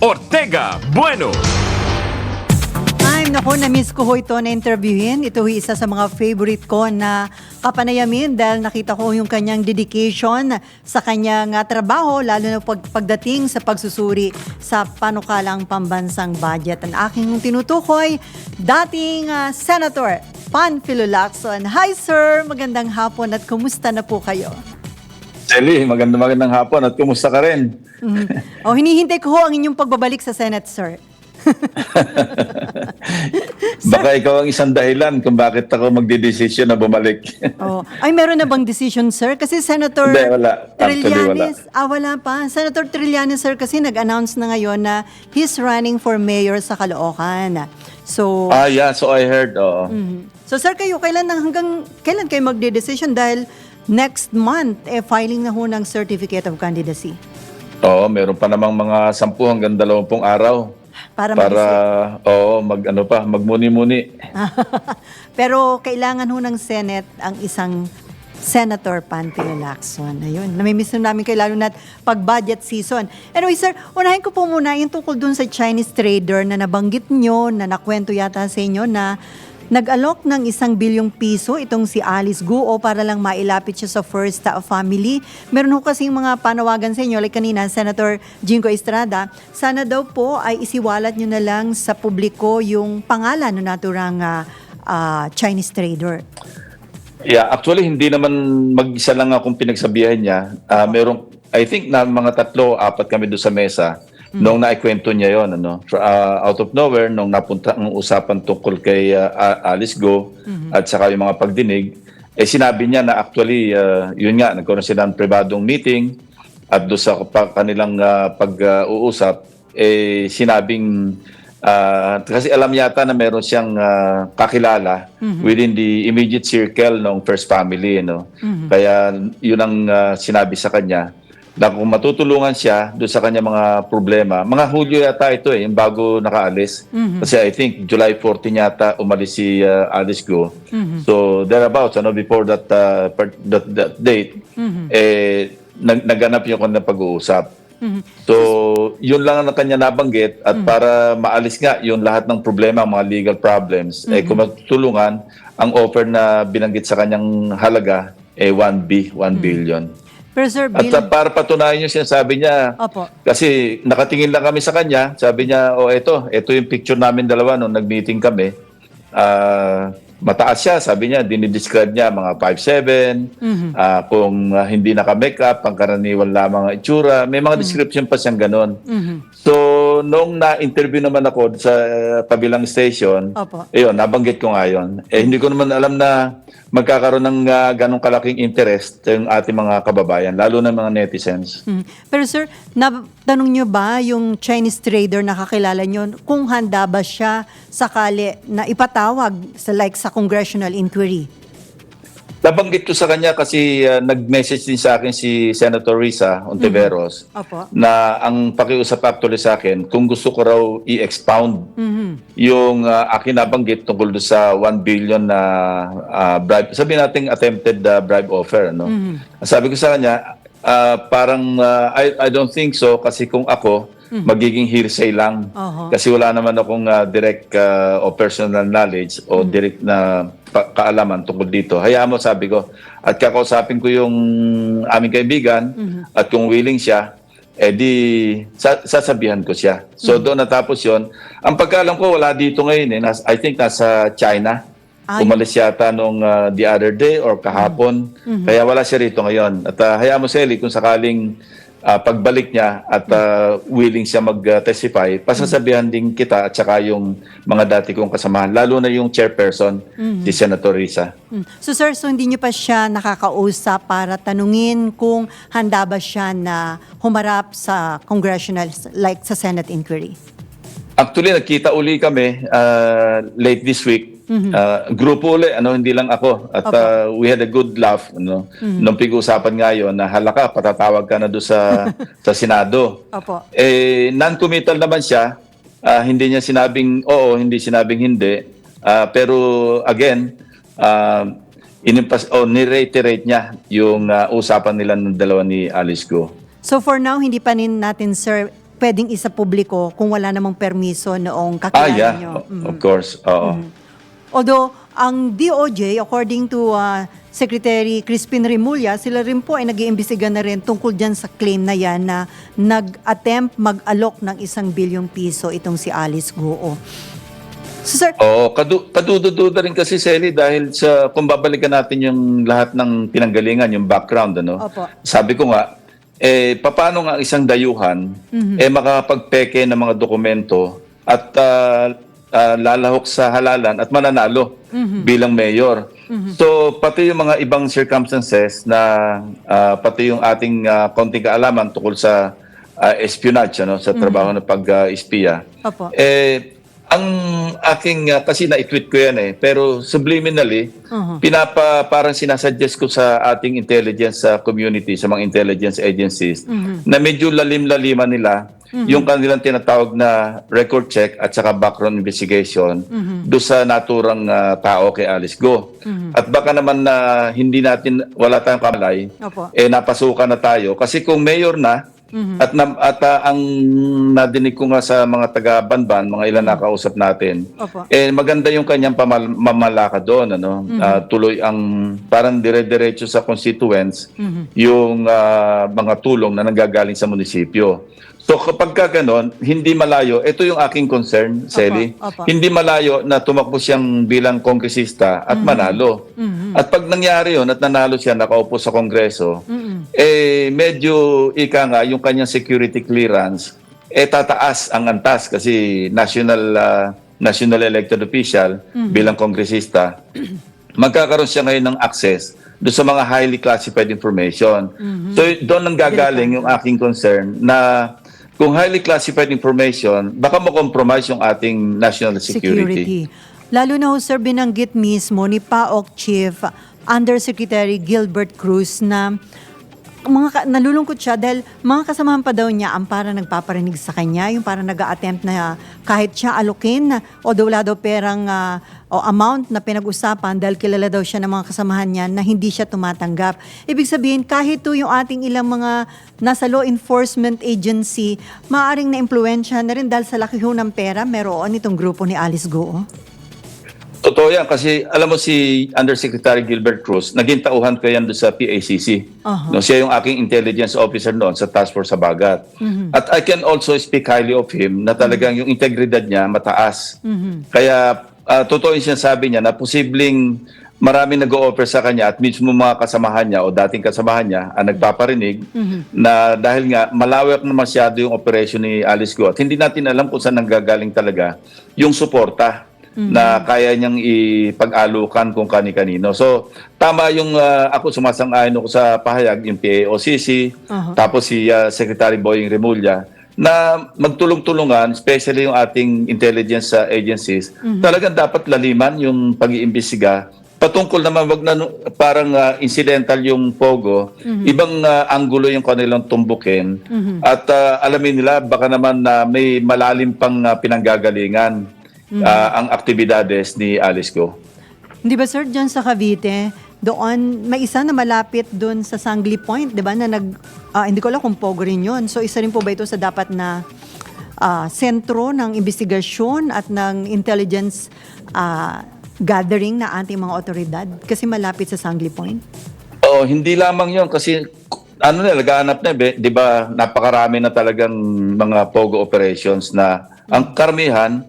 Ortega Bueno. Ay, naku, na-miss ko ho ito na interviewin. Ito ho isa sa mga favorite ko na kapanayamin dahil nakita ko yung kanyang dedication sa kanyang ah, trabaho, lalo na pag, pagdating sa pagsusuri sa panukalang pambansang budget. Ang aking tinutukoy, dating ah, Senator Panfilo Lacson. Hi sir, magandang hapon at kumusta na po kayo? Shelly, magandang magandang hapon at kumusta ka rin? Mhm. O, hinihintay ko ho ang inyong pagbabalik sa Senate, sir. Baka ikaw ang isang dahilan kung bakit ako magdidesisyon na bumalik. Oh, ay meron na bang decision sir? Kasi Senator Hindi, wala. Trillanes, ah wala pa. Senator Trillanes sir kasi nag-announce na ngayon na he's running for mayor sa Caloocan. So, ah, yeah. So I heard, oo. mhm. so sir kayo kailan na hanggang kailan kayo magde-decision dahil next month eh filing na ho ng certificate of candidacy Oo, meron pa namang mga 10 hanggang 20 araw para, para, oo, mag, ano pa, magmuni-muni. Pero kailangan ho ng Senate ang isang Senator Panfilo Lacson. Ayun, namimiss na namin kayo lalo na pag budget season. Anyway sir, unahin ko po muna yung tungkol dun sa Chinese trader na nabanggit nyo, na nakwento yata sa inyo na nag-alok ng isang bilyong piso itong si Alice Guo para lang mailapit siya sa First uh, Family. Meron ho kasing mga panawagan sa inyo, like kanina, Senator Jingo Estrada, sana daw po ay isiwalat nyo na lang sa publiko yung pangalan ng naturang ah, ah, Chinese trader. Yeah, actually hindi naman mag-isa lang akong pinagsabihan niya. Ah, merong I think na mga tatlo, apat kami doon sa mesa nung naikwento niya 'yon ano. Ah, out of nowhere nung napunta ang usapan tungkol kay A- Alice Go at saka yung mga pagdinig, eh sinabi niya na actually ah, yun nga nagkaroon sila ng pribadong meeting at doon sa pa- kanilang ah, pag-uusap eh sinabing Ah, kasi alam yata na meron siyang ah, kakilala within the immediate circle ng first family, no. Kaya yun ang ah, sinabi sa kanya na kung matutulungan siya doon sa kanya mga problema. Mga Hulyo yata ito eh, yung bago nakaalis. Kasi I think July 14 yata umalis si ah, Alice Go. So thereabouts, ano, before that, part- that, that date, eh, nag naganap yung kanilang pag-uusap. So, yun lang ang kanya nabanggit at para maalis nga yung lahat ng problema, mga legal problems, eh kung magtulungan, ang offer na binanggit sa kanyang halaga, eh 1B, 1 billion. Sir, At Bill, uh, para patunayan yung sinasabi niya, Opo. kasi nakatingin lang kami sa kanya, sabi niya, oh eto, eto yung picture namin dalawa nung nag-meeting kami. Ah, mataas siya, sabi niya, dinidescribe niya mga 5'7", ah, kung ah, hindi naka-makeup, pangkaraniwan lamang ang itsura, may mga description pa siyang ganon. So, nung na-interview naman ako sa uh, kabilang station, Opo. ayun, nabanggit ko nga yun. Eh, hindi ko naman alam na magkakaroon ng uh, ganong kalaking interest yung ating mga kababayan, lalo na mga netizens. Mhm. Pero sir, natanong nyo ba yung Chinese trader na kakilala nyo kung handa ba siya sakali na ipatawag sa like sa congressional inquiry? Nabanggit ko sa kanya kasi uh, nag-message din sa akin si Senator Risa Ontiveros Opo. na ang pakiusap actually sa akin kung gusto ko raw i-expound Mhm. yung uh, akin nabanggit tungkol sa 1 billion na uh, bribe, sabi nating attempted uh, bribe offer. No? Sabi ko sa kanya, uh, parang uh, I, I don't think so kasi kung ako, magiging hearsay lang. Oho. Kasi wala naman akong uh, direct uh, o personal knowledge o direct na kaalaman tungkol dito. Hayaan mo, sabi ko. At kakausapin ko yung aming kaibigan at kung willing siya, eh di sa- sasabihan ko siya. So doon natapos yon. Ang pagkaalam ko, wala dito ngayon. Eh. Nas- I think nasa China. Ay. Umalis yata nung uh, the other day or kahapon. Kaya wala siya rito ngayon. At uh, hayaan mo, Selly, kung sakaling uh, pagbalik niya at uh, willing siya mag-testify, pasasabihan din kita at saka yung mga dati kong kasamahan, lalo na yung chairperson, si Senator Risa. Mm. So sir, so hindi nyo pa siya nakakausap para tanungin kung handa ba siya na humarap sa congressional, like sa Senate inquiry? Actually, nagkita uli kami uh, late this week. Uh, grupo uli, ano, hindi lang ako. At Opo. uh, we had a good laugh. Ano, Nung pag-usapan nga yun, na halaka, patatawag ka na doon sa, sa Senado. Opo. Eh, non-committal naman siya. Ah, hindi niya sinabing oo, hindi sinabing hindi. Ah, pero again, uh, inimpas, oh, ni-reiterate niya yung ah, usapan nila ng dalawa ni Alice Go. So for now, hindi pa nin natin, sir, pwedeng isa publiko kung wala namang permiso noong Ah, kakilala yeah. nyo. O- Mhm. Of course. Oo. Although, ang DOJ, according to uh, Secretary Crispin Remulla, sila rin po ay nag-iimbestiga na rin tungkol dyan sa claim na yan na nag-attempt mag-alok ng isang bilyong piso itong si Alice Goo. So, sir, Oo, kadu kadudududa rin kasi Sally dahil sa kung babalikan natin yung lahat ng pinanggalingan, yung background ano. Opo. Sabi ko nga eh paano nga isang dayuhan eh makakapagpeke ng mga dokumento at ah, ah, lalahok sa halalan at mananalo bilang mayor. So pati yung mga ibang circumstances na ah, pati yung ating ah, konting kaalaman tungkol sa ah, espionage ano sa trabaho ng pag-espiya. Opo. Eh, ang aking, ah, kasi na-tweet ko yan eh, pero subliminally, Mhm. pinapa, parang sinasuggest ko sa ating intelligence sa community, sa mga intelligence agencies, na medyo lalim-laliman nila yung kanilang tinatawag na record check at saka background investigation do sa naturang ah, tao kay Alice Go. At baka naman na hindi natin, wala tayong kamalay, Opo. eh napasukan na tayo. Kasi kung mayor na, at, na, at ah, ang nadinig ko nga sa mga taga-Banban, mga ilan nakausap natin, Opo. eh maganda yung kanyang pamal- mamalaka doon. Ano? Ah, tuloy ang parang dire-diretso sa constituents yung ah, mga tulong na nanggagaling sa munisipyo. So kapag ka ganon, hindi malayo, ito yung aking concern, Sally. opo. Hindi malayo na tumakbo siyang bilang kongresista at manalo. At pag nangyari yun at nanalo siya, nakaupo sa kongreso, eh medyo ika nga yung kanyang security clearance eh tataas ang antas kasi national ah, national elected official bilang kongresista magkakaroon siya ngayon ng access do sa mga highly classified information. So doon nang gagaling yung aking concern na kung highly classified information, baka ma-compromise yung ating national security. Lalo na ho, sir, binanggit mismo ni PAOK Chief Undersecretary Gilbert Cruz na mga ka- nalulungkot siya dahil mga kasamahan pa daw niya ang para nagpaparinig sa kanya, yung para nag attempt na kahit siya na o wala daw perang ah, o amount na pinag-usapan dahil kilala daw siya ng mga kasamahan niya na hindi siya tumatanggap. Ibig sabihin, kahit to yung ating ilang mga nasa law enforcement agency, maaaring na-impluensya na rin dahil sa laki ng pera meron itong grupo ni Alice Goo. Totoo yan kasi alam mo si Undersecretary Gilbert Cruz, naging tauhan ko yan doon sa PACC. Aha. No, siya yung aking intelligence officer noon sa Task Force sa Bagat. At I can also speak highly of him na talagang yung integridad niya mataas. Kaya ah, totoo yung sinasabi niya na posibleng maraming nag-o-offer sa kanya at mismo mga kasamahan niya o dating kasamahan niya ang nagpaparinig na dahil nga malawak na masyado yung operation ni Alice Go at hindi natin alam kung saan nanggagaling talaga yung suporta na kaya niyang ipag-alukan kung kani-kanino. So, tama yung ah, ako sumasang-ayon ako sa pahayag, yung PAOCC, Aha. tapos si ah, Secretary Boying Remulla, na magtulong-tulungan, especially yung ating intelligence ah, agencies, talagang dapat laliman yung pag-iimbestiga patungkol naman wag na parang ah, incidental yung pogo, ibang ah, anggulo yung kanilang tumbukin. At ah, alamin nila baka naman na may malalim pang ah, pinanggagalingan ah, ang aktibidades ni Alice Go. Di ba sir, dyan sa Cavite, doon, may isa na malapit doon sa Sangli Point, di ba, na nag, ah, hindi ko alam kung pogo rin yun. So isa rin po ba ito sa dapat na ah, sentro ng investigasyon at ng intelligence ah, gathering na ating mga otoridad? Kasi malapit sa Sangli Point. Oh, hindi lamang 'yon kasi ano na naghahanap na 'di ba napakarami na talagang mga pogo operations na ang karamihan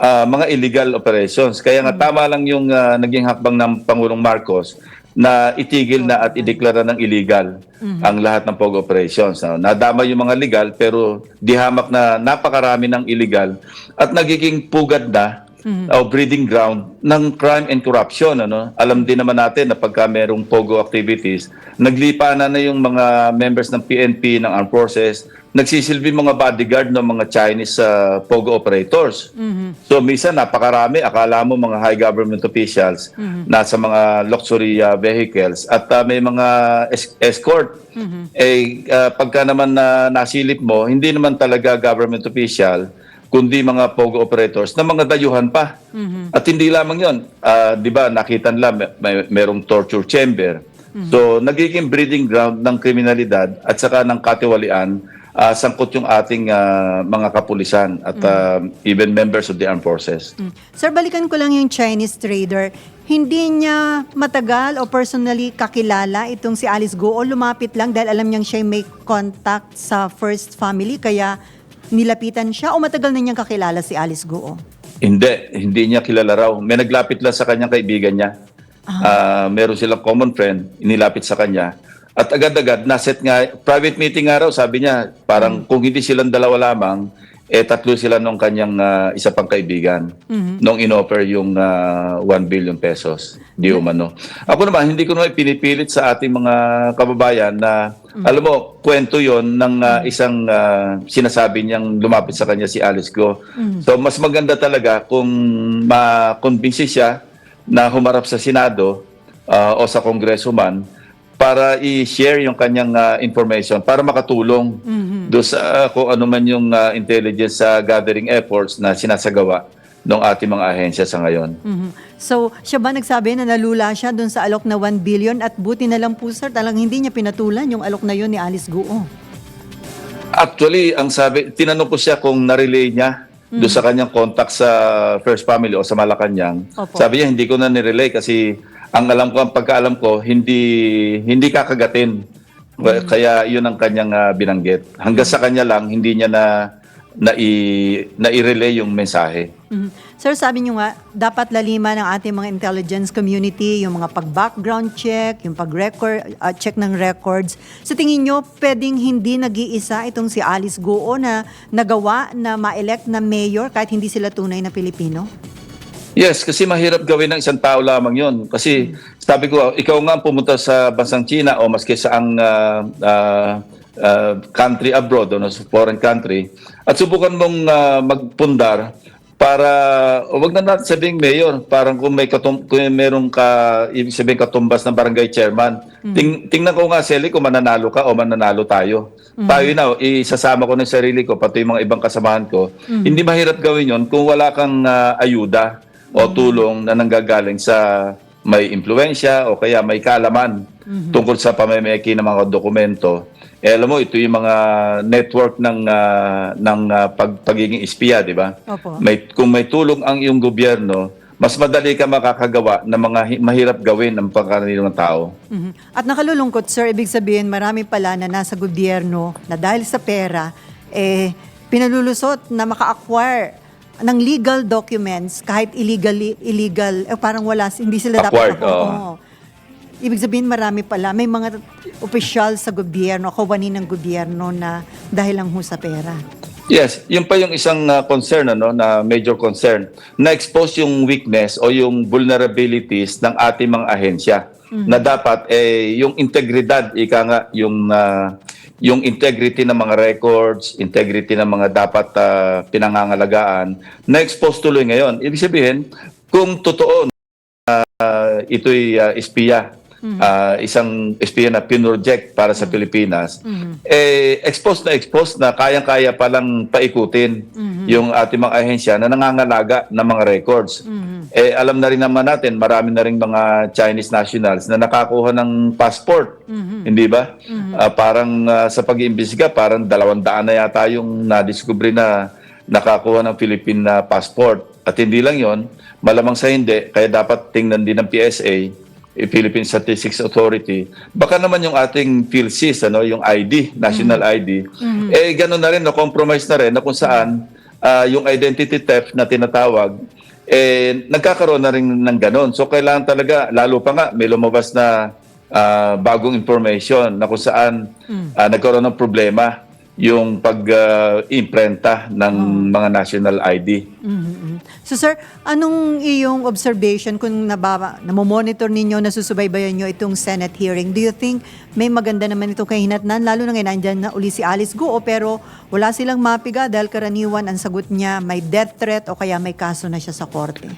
ah, mga illegal operations. Kaya nga tama lang yung ah, naging hakbang ng Pangulong Marcos na itigil na at ideklara ng illegal ang lahat ng pogo operations. No? Nadama yung mga legal pero dihamak na napakarami ng illegal at nagiging pugad na o breeding ground ng crime and corruption. Ano? Alam din naman natin na pagka merong POGO activities, naglipa na na yung mga members ng PNP, ng armed forces, nagsisilbi mga bodyguard ng mga Chinese uh, POGO operators. So minsan napakarami, akala mo mga high government officials nasa mga luxury uh, vehicles at uh, may mga es- escort. Eh uh, pagka naman na nasilip mo, hindi naman talaga government official kundi mga POGO operators na mga dayuhan pa. At hindi lamang yon, ah, di ba nakita nila may, may- merong torture chamber. So nagiging breeding ground ng kriminalidad at saka ng katiwalian ah, sangkot yung ating ah, mga kapulisan at ah, even members of the armed forces. Mm. Sir, balikan ko lang yung Chinese trader. Hindi niya matagal o personally kakilala itong si Alice Go o lumapit lang dahil alam niyang siya may contact sa first family kaya nilapitan siya o matagal na niyang kakilala si Alice Go? Hindi, hindi niya kilala raw. May naglapit lang sa kanyang kaibigan niya. Ah, meron silang common friend, inilapit sa kanya. At agad-agad, naset nga, private meeting nga raw, sabi niya, parang kung hindi silang dalawa lamang, eh tatlo sila nung kanyang ah, isa pang kaibigan. Nung inoffer yung ah, 1 billion pesos. Di umano. Ako naman, hindi ko naman pinipilit sa ating mga kababayan na, alam mo, kwento yon ng ah, isang ah, sinasabi niyang lumapit sa kanya si Alice Go. So, mas maganda talaga kung ma-convince siya na humarap sa Senado ah, o sa Kongreso man para i-share yung kanyang ah, information para makatulong do sa ah, kung ano man yung ah, intelligence ah, gathering efforts na sinasagawa ng ating mga ahensya sa ngayon. Mhm. So, siya ba nagsabi na nalula siya dun sa alok na 1 billion at buti na lang po sir, talang hindi niya pinatulan yung alok na yun ni Alice Guo. Actually, ang sabi, tinanong ko siya kung narelay niya do sa kanyang contact sa First Family o sa Malacanang. Opo. Sabi niya, hindi ko na nirelay kasi ang alam ko, ang pagkaalam ko, hindi hindi kakagatin. Kaya yun ang kanyang ah, binanggit. Hanggang sa kanya lang, hindi niya na na i na i-relay yung mensahe. Mhm. Sir, sabi niyo nga, dapat lalima ng ating mga intelligence community, yung mga pag-background check, yung pag-record, uh, check ng records. Sa tingin niyo, pwedeng hindi nag-iisa itong si Alice Goo na nagawa na ma-elect na mayor kahit hindi sila tunay na Pilipino? Yes, kasi mahirap gawin ng isang tao lamang yon. Kasi sabi ko, ikaw nga pumunta sa bansang China o maski sa ang ah, ah, ah, country abroad o sa foreign country at subukan mong ah, magpundar para wag na natin sabing mayor parang kung may katum kung merong ka ibig sabihin katumbas ng barangay chairman. Ting, tingnan ko nga Sally kung mananalo ka o mananalo tayo. Tayo na isasama ko ng sarili ko pati yung mga ibang kasamahan ko. Hindi mahirap gawin yon kung wala kang ah, ayuda o tulong na nanggagaling sa may impluensya o kaya may kalaman tungkol sa pamamayaki ng mga dokumento. Eh, alam mo, ito yung mga network ng ah, ng ah, pag, pagiging espiya, di ba? May, kung may tulong ang iyong gobyerno, mas madali ka makakagawa ng mga hi- mahirap gawin ng pangkaraniwan ng tao. Mhm. At nakalulungkot, sir, ibig sabihin marami pala na nasa gobyerno na dahil sa pera, eh, pinalulusot na maka-acquire ng legal documents kahit illegally illegal eh, parang wala hindi sila Acquired, dapat oo. Oo. Ibig sabihin marami pala may mga opisyal sa gobyerno, kawani ng gobyerno na dahil lang ho sa pera. Yes, yun pa yung isang uh, concern ano na major concern. Na-expose yung weakness o yung vulnerabilities ng ating mga ahensya na dapat eh yung integridad ika nga yung uh, yung integrity ng mga records, integrity ng mga dapat uh, pinangangalagaan na-expose tuloy ngayon. Ibig sabihin, kung totoo uh, ito'y uh, espiya, uh, isang espiya na pinroject para sa Pilipinas, eh, expose na expose na kayang-kaya palang paikutin yung ating mga ahensya na nangangalaga ng mga records. Eh, alam na rin naman natin, marami na rin mga Chinese nationals na nakakuha ng passport. Hindi ba? Ah, parang ah, sa pag-iimbestiga, parang dalawang daan na yata yung nadiskubre na nakakuha ng Philippine na passport. At hindi lang yon, malamang sa hindi, kaya dapat tingnan din ng PSA, eh, Philippine Statistics Authority, baka naman yung ating PhilSys, ano, yung ID, national ID, eh gano'n na rin, na compromise na rin na kung saan ah, yung identity theft na tinatawag, eh nagkakaroon na rin ng gano'n. So kailangan talaga, lalo pa nga, may lumabas na ah, bagong information na kung saan ah, nagkaroon ng problema yung pag-imprenta ng mga national ID. Mhm. So sir, anong iyong observation kung nababa, namomonitor ninyo, nasusubaybayan nyo itong Senate hearing? Do you think may maganda naman itong kahinatnan? Lalo na ngayon, nandyan na uli si Alice Guo, pero wala silang mapiga dahil karaniwan ang sagot niya may death threat o kaya may kaso na siya sa korte.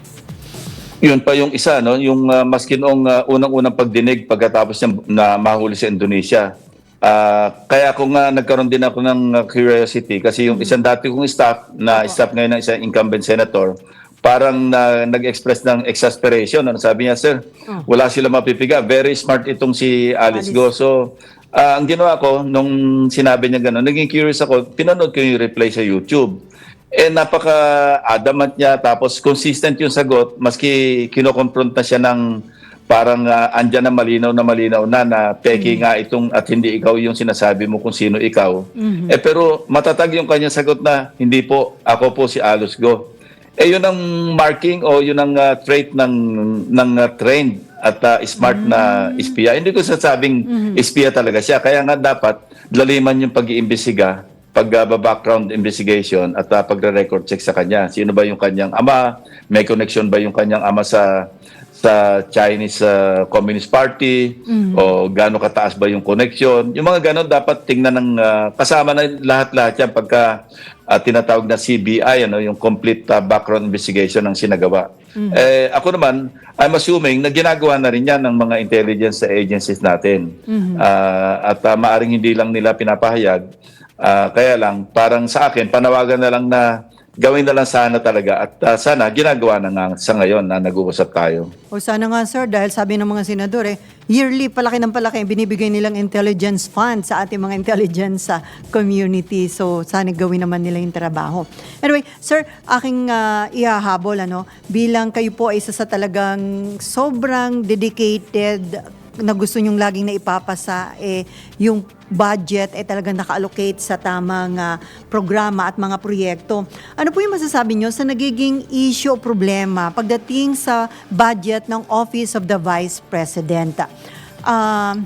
Yun pa yung isa, no? yung uh, maski noong uh, unang-unang pagdinig pagkatapos niya na mahuli sa Indonesia. Ah, kaya ako nga nagkaroon din ako ng uh, curiosity kasi yung isang dati kong staff na staff ngayon ng isang incumbent senator, parang na, nag-express ng exasperation. Ano sabi niya, sir, wala sila mapipiga. Very smart itong si Alice Alice. Go. So, Ah, ang ginawa ko, nung sinabi niya gano'n, naging curious ako, pinanood ko yung reply sa YouTube. Eh, napaka-adamant niya, tapos consistent yung sagot, maski kinokonfront na siya ng parang ah, andyan na malinaw na malinaw na na peki nga itong at hindi ikaw yung sinasabi mo kung sino ikaw. Eh, pero matatag yung kanyang sagot na, hindi po, ako po si Alos Go. Eh, yun ang marking o yun ang ah, trait ng, ng ah, trained at ah, smart na espiya. Hindi ko sasabing espiya talaga siya. Kaya nga dapat laliman yung pag-iimbestiga, pag-background investigation at uh, pagre-record check sa kanya. Sino ba yung kanyang ama? May connection ba yung kanyang ama sa sa Chinese ah, Communist Party? O gaano kataas ba yung connection? Yung mga ganon dapat tingnan ng ah, kasama na lahat-lahat yan pagka ah, tinatawag na CBI ano yung complete ah, background investigation ng sinagawa. Eh ako naman I'm assuming na ginagawa na rin yan ng mga intelligence agencies natin. Ah, at ah, maaring hindi lang nila pinapahayag Ah, kaya lang parang sa akin panawagan na lang na gawin na lang sana talaga at ah, sana ginagawa na nga sa ngayon na nag-uusap tayo. O sana nga sir, dahil sabi ng mga senador eh, yearly palaki ng palaki binibigay nilang intelligence fund sa ating mga intelligence sa community. So sana gawin naman nila yung trabaho. Anyway, sir, aking ah, ihahabol ano, bilang kayo po ay isa sa talagang sobrang dedicated na gusto nyong laging na ipapasa eh yung budget ay talagang naka-allocate sa tamang ah, programa at mga proyekto. Ano po yung masasabi nyo sa nagiging issue o problema pagdating sa budget ng Office of the Vice President? Um,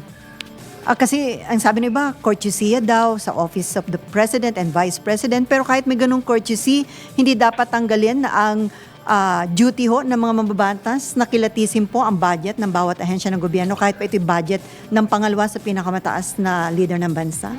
Ah, kasi ang sabi ng iba, courtesy daw sa Office of the President and Vice President. Pero kahit may ganung courtesy, hindi dapat tanggalin ang ah, duty ho ng mga mambabatas na kilatisin po ang budget ng bawat ahensya ng gobyerno kahit pa ito'y budget ng pangalawa sa pinakamataas na leader ng bansa.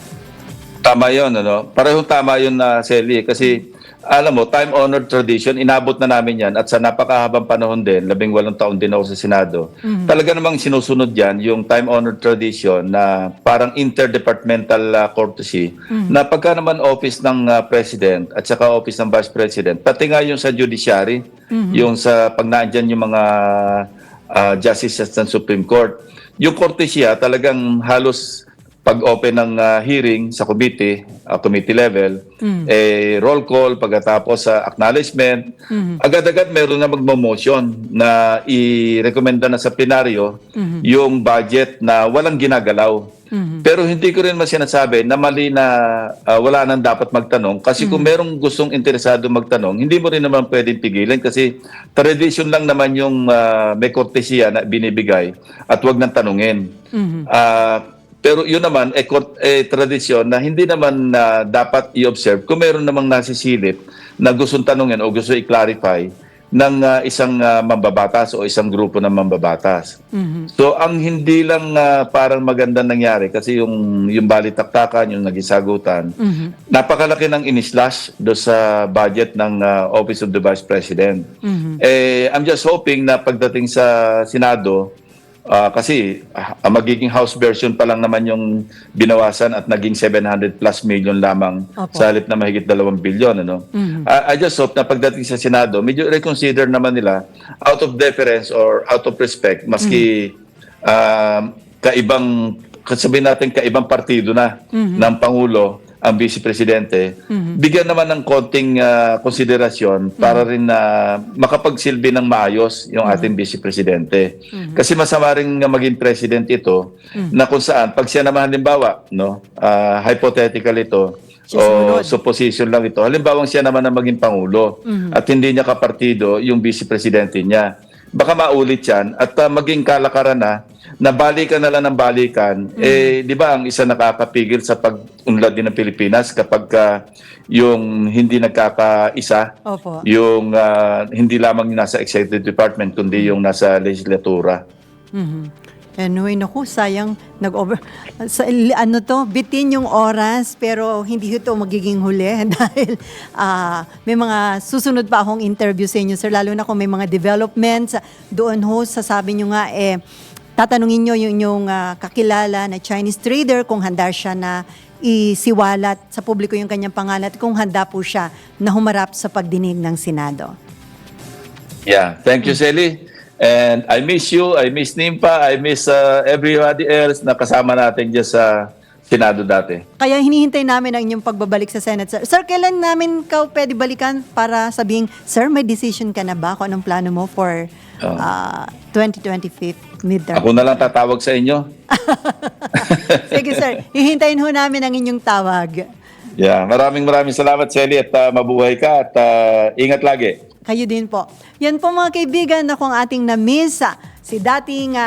Tama yun, ano? Parehong tama yun na Sally kasi alam mo, time-honored tradition, inabot na namin yan at sa napakahabang panahon din, labing walong taon din ako sa Senado, talaga namang sinusunod yan yung time-honored tradition na parang interdepartmental uh, courtesy na pagka naman office ng uh, President at saka office ng Vice President, pati nga yung sa judiciary, yung sa pag naandyan yung mga uh, justices ng Supreme Court, yung courtesya talagang halos pag-open ng ah, hearing sa committee, ah, committee level, eh, roll call, pagkatapos sa acknowledgement, agad-agad meron na magmo-motion na i-recommenda na sa plenaryo yung budget na walang ginagalaw. Pero hindi ko rin masinasabi na mali na ah, wala nang dapat magtanong. Kasi kung merong gustong interesado magtanong, hindi mo rin naman pwedeng pigilan kasi tradition lang naman yung ah, may kortesiya na binibigay at wag nang tanungin. Ah, pero yun naman, eh, kort- eh, tradisyon na hindi naman na dapat i-observe. Kung meron namang nasisilip na gustong tanungin o gusto i-clarify ng ah, isang ah, mambabatas o isang grupo ng mambabatas. So ang hindi lang ah, parang maganda nangyari kasi yung yung balitaktakan, yung naging sagutan, napakalaki ng inislash do sa budget ng ah, Office of the Vice President. Eh I'm just hoping na pagdating sa Senado Ah, kasi ang magiging house version pa lang naman yung binawasan at naging 700 plus million lamang Opo. sa halip na mahigit 2 bilyon ano. Ah, I just hope na pagdating sa Senado medyo reconsider naman nila out of deference or out of respect maski ah, kaibang sabihin natin kaibang partido na ng pangulo ang vice presidente bigyan naman ng konting ah, konsiderasyon para rin na makapagsilbi ng maayos yung ating vice presidente. Kasi masama rin nga maging president ito na kung saan pag siya naman halimbawa no ah, hypothetical ito Siya o supposition lang ito. Halimbawa siya naman ang maging pangulo at hindi niya kapartido yung vice presidente niya. Baka maulit yan at ah, maging kalakaran na na balikan na lang ng balikan, eh, di ba ang isa nakakapigil sa pag-unlad din ng Pilipinas kapag ah, yung hindi nagkakaisa, Opo. yung ah, hindi lamang nasa executive department, kundi yung nasa legislatura. Mhm. Anyway, naku, sayang nag-over... Sa, ano to, bitin yung oras, pero hindi ito magiging huli dahil ah, may mga susunod pa akong interview sa inyo, sir. Lalo na kung may mga developments doon ho, sasabi nyo nga, eh, tatanungin nyo yung inyong ah, kakilala na Chinese trader kung handa siya na isiwalat sa publiko yung kanyang pangalan at kung handa po siya na humarap sa pagdinig ng Senado. Yeah, thank you, Sally. And I miss you, I miss Nimpa, I miss uh, everybody else na kasama natin dyan sa Senado dati. Kaya hinihintay namin ang inyong pagbabalik sa Senate, sir. Sir, kailan namin ka pwede balikan para sabing, sir, may decision ka na ba kung anong plano mo for Oh. ah, 2025 midterm? Ako na lang tatawag sa inyo. Sige, sir. Hihintayin ho namin ang inyong tawag. Yeah, maraming maraming salamat, Sally, at ah, mabuhay ka at ah, ingat lagi. Kayo din po. Yan po mga kaibigan, ako ang ating na-miss. ah, Si dating ah,